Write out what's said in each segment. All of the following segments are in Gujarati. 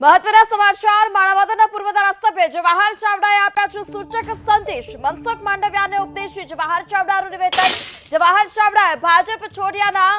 મહત્વના સમાચાર. માણાવદરના પૂર્વ ધારાસભ્ય જવાહર ચાવડાએ આપ્યા છે સૂચક સંદેશ. મનસુખ માંડવિયાને ઉપદેશી જવાહર ચાવડાનું નિવેદન. જવાહર ચાવડાએ ભાજપ છોડ્યાના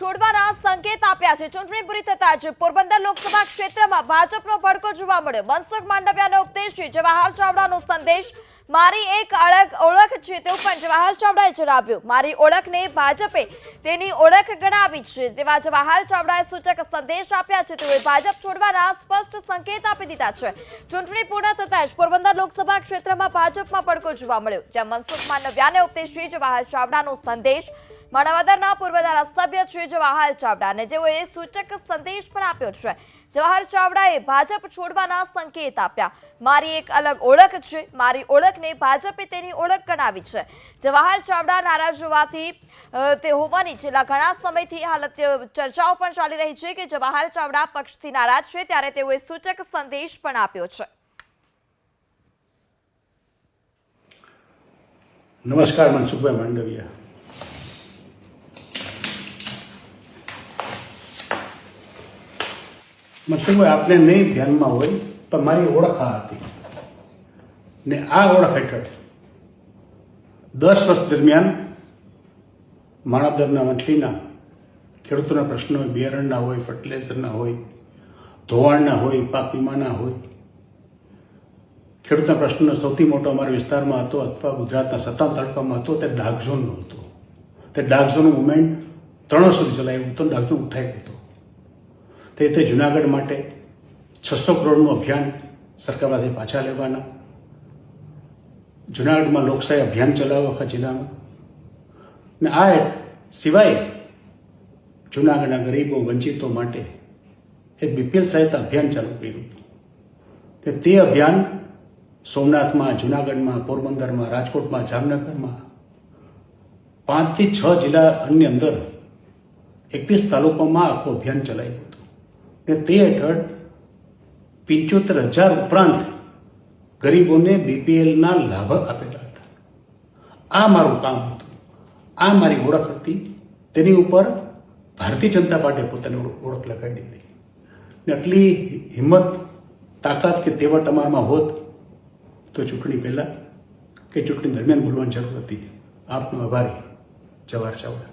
છોડવાના સંકેત આપ્યા છે. ચૂંટણી પૂરી થતા જ પોરબંદર લોકસભા ક્ષેત્રમાં ભાજપનો ભડકો જોવા મળ્યો. મનસુખ માંડવિયાનો ઉપદેશ છે. જવાહર ચાવડાનો સંદેશ. મારી એક અળગ ઓળખ છે તેવું પણ જવાહર ચાવડાએ જણાવ્યું. મારી ઓળખને ભાજપે તેની ઓળખ ગણાવી છે. તેવા જવાહર ચાવડાએ સૂચક સંદેશ આપ્યા છે. તેઓએ ભાજપ છોડવાના સ્પષ્ટ સંકેત આપી દીધા છે. ચૂંટણી પૂર્ણ થતાં જ પોરબંદર લોકસભા ક્ષેત્રમાં ભાજપમાં પડકો જોવા મળ્યો. જ્યાં મનસુખ માંડવિયાને ઉપદેશી જવાહર ચાવડાનો સંદેશ. માણાવદરના પૂર્વ ધારાસભ્ય શ્રી જવાહર ચાવડા અને જેઓએ સૂચક સંદેશ પણ આપ્યો છે. જવાહર ચાવડાએ ભાજપ છોડવાના સંકેત આપ્યા. મારી એક અલગ ઓળખ છે. મારી ઓળખને ભાજપે તેની ઓળખ ગણાવી છે. જવાહર ચાવડા નારાજ હોવાથી તે હોવાની છેલ્લા ઘણા સમયથી હાલત ચર્ચાઓ પણ ચાલી રહી છે કે જવાહર ચાવડા પક્ષથી નારાજ છે ત્યારે તેઓએ સૂચક સંદેશ પણ આપ્યો છે. નમસ્કાર મનસુખભાઈ માંડવિયા. મનસુખભાઈ આપને નહીં ધ્યાનમાં હોય પણ મારી ઓળખ આ હતી. ને આ ઓળખ હેઠળ દસ વર્ષ દરમિયાન માણાદરના વંથલીના ખેડૂતોના પ્રશ્નો હોય, બિયારણના હોય ફર્ટિલાઇઝરના હોય, ધોવાણના હોય, પાક વીમાના હોય, ખેડૂતના પ્રશ્નનો સૌથી મોટો અમારા વિસ્તારમાં હતો અથવા ગુજરાતના સત્તાવન તાલુકામાં હતો, તે ડાર્ક ઝોનનો હતો. તે ડાર્ક ઝોનનું મુવમેન્ટ ત્રણ સુધી ચલાવ્યું હતું ડાર્ક ઝોન ઉઠાઈ હતો. તે રીતે જુનાગઢ માટે છસો કરોડનું અભિયાન સરકાર પાસે પાછા લેવાના. જુનાગઢમાં લોકશાહી અભિયાન ચલાવવા આખા જિલ્લામાં. ને આ સિવાય જુનાગઢના ગરીબો, વંચિતો માટે એક બીપીએલ સહાયતા અભિયાન ચાલુ કર્યું. હતું તે અભિયાન સોમનાથમાં, જુનાગઢમાં, પોરબંદરમાં, રાજકોટમાં, જામનગરમાં પાંચથી છ જિલ્લાની અંદર એકવીસ તાલુકામાં આખું અભિયાન ચલાવ્યું. ને તે હેઠળ પંચોતેર હજાર ઉપરાંત ગરીબોને બીપીએલના લાભ આપેલા હતા. આ મારું કામ હતું. આ મારી ઓળખ હતી. તેની ઉપર ભારતીય જનતા પાર્ટીએ પોતાની ઓળખ લગાડી હતી ને આટલી હિંમત, તાકાત કે તેવડ તમારામાં હોત તો ચૂંટણી પહેલાં કે ચૂંટણી દરમિયાન બોલવાની જરૂર હતી. આપનો આભારી. જવાહર ચાવડા.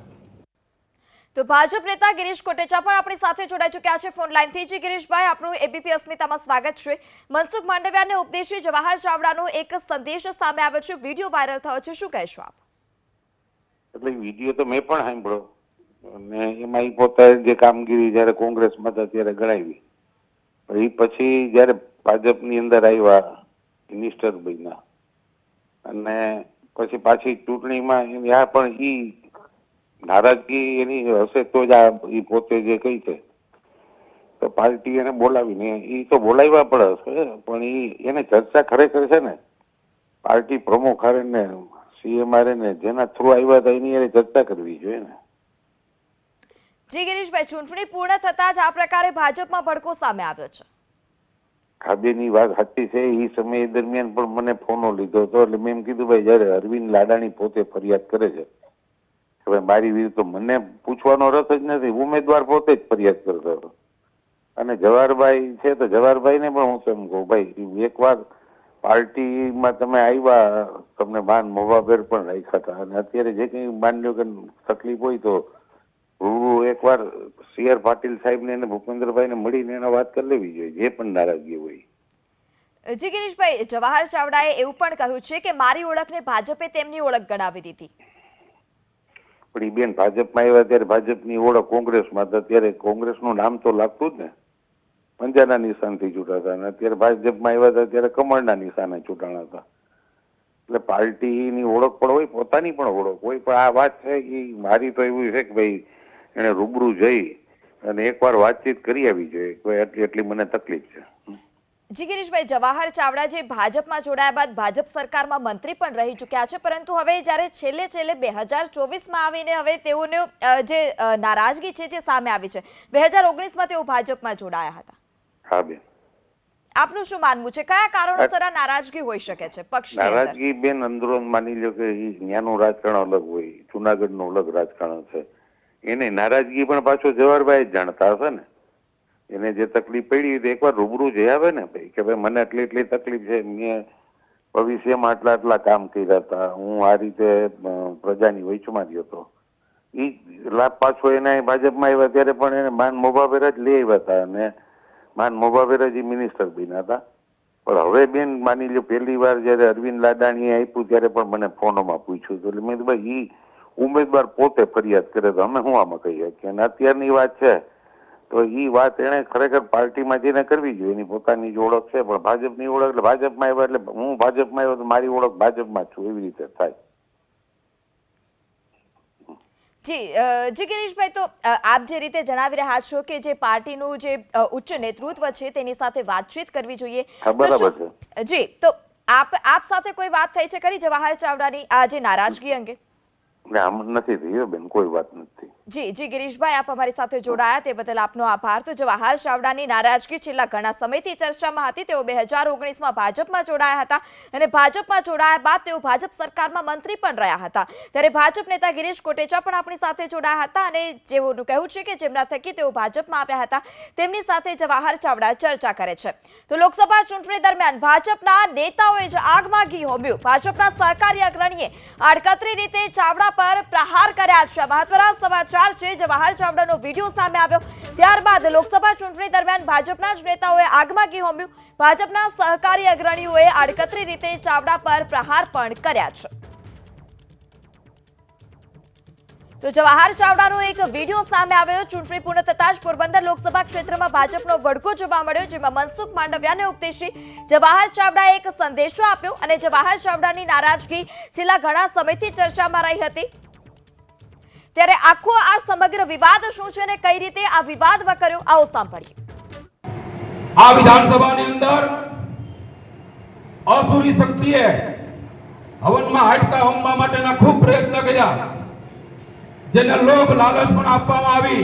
તો ભાજપ નેતા ગિરીશ કોટેચા પણ આપણી સાથે જોડાઈ ચૂક્યા છે. ફોન લાઈનથી જી ગિરીશભાઈ, આપનું એબીપી અસ્મિતામાં સ્વાગત છે. મનસુખ માંડવિયાને ઉપદેશી જવાહર ચાવડાનો એક સંદેશ સામે આવ્યો છે. વીડિયો વાયરલ થયો છે. શું કહેશો આપ? એટલે વીડિયો તો મેં પણ સાંભળ્યો. અને એમાં એ પોતાએ જે કામગીરી જ્યારે કોંગ્રેસમાં હતા ત્યારે ગણાવી. એ પછી જ્યારે ભાજપની અંદર આવ્યા મિનિસ્ટર બન્યા. અને પછી પાછી ચૂંટણીમાં પણ ઈ નારાજગી એની હશે તો જ આ પોતે જે કહી છે. તો પાર્ટી એને બોલાવીને એ તો બોલાવ્યા પણ હશે પણ એ એને ચર્ચા ખરેખર છે ને પાર્ટી પ્રમુખ હારે ને સીએમ હારે ને જેના થ્રુ આવ્યા હતા એની એને ચર્ચા કરવી જોઈએ ને. જી ગિરીશભાઈ ચૂંટણી પૂર્ણ થતાં જ આ પ્રકારે ભાજપમાં ભડકો સામે આવ્યો છે. ખાબેની વાત સાચી છે એ સમય દરમિયાન પણ મને ફોનો લીધો હતો એટલે મેં એમ કીધું ભાઈ જયારે અરવિંદ લાડાણી પોતે ફરિયાદ કરે છે ભાઈ મારી વિરુદ્ધ તો મને પૂછવાનો રસ જ નથી. ઉમેદવાર પોતે જ ફરિયાદ કરતો હતો. અને જવાહરભાઈ છે તો જવાહરભાઈને પણ હું તેમ કહું, ભાઈ, એકવાર પાર્ટીમાં તમે આવ્યા, તમને માન મોભાભેર પણ રાખ્યા હતા. અને અત્યારે જે કંઈ માન્યો કે તકલીફ હોય તો રૂબરૂ એકવાર સી આર પાટીલ સાહેબને અને ભૂપેન્દ્રભાઈને મળીને એને વાત કરી લેવી જોઈએ, જે પણ નારાજગી હોય. જી ગિરીશભાઈ, જવાહર ચાવડાએ એવું પણ કહ્યું છે કે મારી ઓળખને ભાજપે તેમની ઓળખ ગણાવી દીધી. પણ એ બેન ભાજપમાં આવ્યા ત્યારે ભાજપની ઓળખ કોંગ્રેસમાં હતા. ત્યારે કોંગ્રેસનું નામ તો લાગતું જ ને. પંજાના નિશાનથી ચૂંટાતા અને અત્યારે ભાજપમાં આવ્યા હતા ત્યારે કમળના નિશાને ચૂંટાણા હતા. એટલે પાર્ટીની ઓળખ પણ હોય, પોતાની પણ ઓળખ હોય, પણ આ વાત છે કે મારી તો એવું છે કે ભાઈ એને રૂબરૂ જઈ અને એકવાર વાતચીત કરી આવી જોઈએ. એટલી એટલી મને તકલીફ છે. જી ગિરીશભાઈ જવાહર ચાવડા જે ભાજપમાં જોડાયા બાદ ભાજપ સરકારમાં મંત્રી પણ રહી ચૂક્યા છે પરંતુ હવે જ્યારે છેલ્લે છેલ્લે બે હજાર ચોવીસમાં આવીને હવે તેઓને જે નારાજગી છે જે સામે આવી છે બે હજાર ઓગણીસમાં તેઓ ભાજપમાં જોડાયા હતા. હા બેન. આપનું શું માનવું છે? કયા કારણોસર આ નારાજગી હોઈ શકે છે પક્ષની અંદર? નારાજગી બેન અંદરો માની લો કે ઈ રાજકારણ અલગ હોય જુનાગઢનું અલગ રાજકારણ છે. એને નારાજગી પણ પાછો જવાહરભાઈ જ જાણતા હશે ને? એને જે તકલીફ પડી તો એકવાર રૂબરૂ જઈ આવે ને ભાઈ, કે ભાઈ મને એટલી એટલી તકલીફ છે, મેં ભવિષ્યમાં આટલા આટલા કામ કર્યા હતા, હું આ રીતે પ્રજાની વચમાં ગયો હતો. એ લાભ પાછો એના ભાજપમાં આવ્યા ત્યારે પણ એને માન મોભાવેર જ લઈ આવ્યા હતા અને માન મોભાવેર જ ઈ મિનિસ્ટર બન્યા હતા. પણ હવે બેન માની લો પહેલી વાર જયારે અરવિંદ લાડાણીએ આપ્યું ત્યારે પણ મને ફોનોમાં પૂછ્યું એટલે મેં ભાઈ એ ઉમેદવાર પોતે ફરિયાદ કરે તો અમે હું આમાં કહીએ કે અને અત્યારની વાત છે તો એ વાત એને ખરેખર પાર્ટીમાં જઈને કરવી જોઈએ એની પોતાની જ ઓળખ છે પણ ભાજપની ઓળખ એટલે ભાજપમાં આવ્યા એટલે હું ભાજપમાં આવ્યો તો મારી ઓળખ ભાજપમાં છું એવી રીતે થાય. જી જી ગિરીશભાઈ તો આપ જે રીતે જણાવી રહ્યા છો કે જે પાર્ટીનું જે ઉચ્ચ નેતૃત્વ છે તેની સાથે વાતચીત કરવી જોઈએ. જી તો આપ આપ સાથે કોઈ વાત થઈ છે ખરી? જવાહર ચાવડાની આ જે નારાજગી અંગે? ને નથી થઈ બેન કોઈ વાત નથી. જી જી ગિરીશભાઈ, આપ અમારી સાથે જોડાયા. તે બદલ આપનો આભાર. તો જવાહર ચાવડાની નારાજગી છેલ્લા ઘણા સમયથી ચર્ચામાં હતી. તેઓ બે હજાર ઓગણીસમાં ભાજપમાં જોડાયા હતા અને ભાજપમાં જોડાયા બાદ તેઓ ભાજપ સરકારમાં મંત્રી પણ રહ્યા હતા. ત્યારે ભાજપ નેતા ગિરીશ કોટેચા પણ આપણી સાથે જોડાયા હતા અને જેઓનું કહેવું છે કે જેમના થકી તેઓ ભાજપમાં આવ્યા હતા, તેમની સાથે જવાહર ચાવડા ચર્ચા કરે છે. તો લોકસભા ચૂંટણી દરમિયાન ભાજપના નેતાઓએ જ આગમાં ઘી હોમ્યું. ભાજપના સહકારી અગ્રણીએ આડકતરી રીતે ચાવડા પર પ્રહાર કર્યા છે. મહત્વના સમાચાર છે જવાહર ચાવડાનો વીડિયો સામે આવ્યો. ત્યારબાદ લોકસભા ચૂંટણી દરમિયાન ભાજપના જ નેતાઓએ આગમાં હોમ્યું. ભાજપના સહકારી અગ્રણીઓએ આડકતરી રીતે ચાવડા પર પ્રહાર પણ કર્યા છે. તો જવાહર ચાવડાનો એક વીડિયો સામે આવ્યો, ચૂંટણી પૂર્ણ થતાં જ પોરબંદર લોકસભા ક્ષેત્રમાં ભાજપનો વડકો જોવા મળ્યો, જેમાં મનસુખ માંડવિયાને ઉપદેશી જવાહર ચાવડાએ એક સંદેશો આપ્યો અને જવાહર ચાવડાની નારાજગી છેલ્લા ઘણા સમયથી ચર્ચામાં રહી હતી. ત્યારે આખો આ સમગ્ર વિવાદ શું છે અને કઈ રીતે આ વિવાદ વકર્યો આવો સાંભળીએ. આ વિધાનસભાની અંદર અસુરી શક્તિએ હવનમાં હાડકા હોમવા માટેના ખૂબ પ્રયત્ન કર્યા, જેને લોભ લાલચ પણ આપવામાં આવી.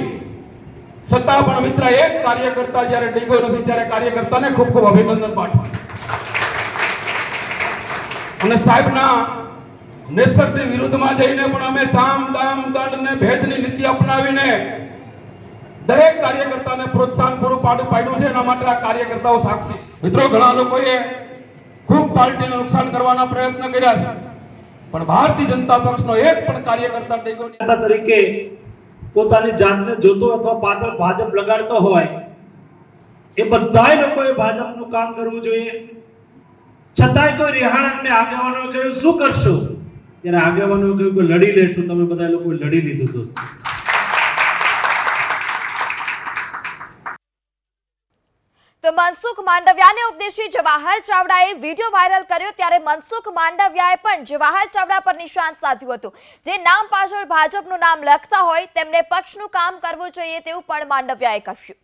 છતાં પણ મિત્ર, એક કાર્યકર્તા જ્યારે ડીગો નથી, ત્યારે કાર્યકર્તાને ખૂબ ખૂબ અભિનંદન પાઠવા. અને સાહેબના નેતૃત્વ વિરુદ્ધમાં જઈને પણ અમે સામ, દામ, દંડ ને ભેદની નીતિ અપનાવીને દરેક કાર્યકર્તાને પ્રોત્સાહન પૂરું પાડું પાડ્યું છે. એના માટે આ કાર્યકર્તાઓ સાક્ષી છે. મિત્રો, ઘણા લોકોએ ખૂબ પાર્ટીને નુકસાન કરવાના પ્રયત્ન કર્યા છે. પણ ભારતીય જનતા પક્ષનો એક પણ કાર્યકર્તા ટેકો નેતા તરીકે પોતાની જાતને જોતો અથવા પાછળ ભાજપ લગાડતો હોય, એ બધાય લોકોએ ભાજપનું કામ કરવું જોઈએ. છતાંય કોઈ રિહાણા આગેવાનો કહ્યું, શું કરશો? ત્યારે આગેવાનો કહ્યું કે લડી લેશું, તમે બધા લોકો લડી લીધું દોસ્તો. તો મનસુખ માંડવિયાને ઉપદેશી જવાહર ચાવડાએ વીડિયો વાયરલ કર્યો ત્યારે મનસુખ માંડવિયાએ પણ જવાહર ચાવડા પર નિશાન સાધ્યું હતું. જે નામ પાછળ ભાજપનું નામ લખતા હોય તેમને પક્ષનું કામ કરવું જોઈએ તેવું પણ માંડવિયાએ કહ્યું.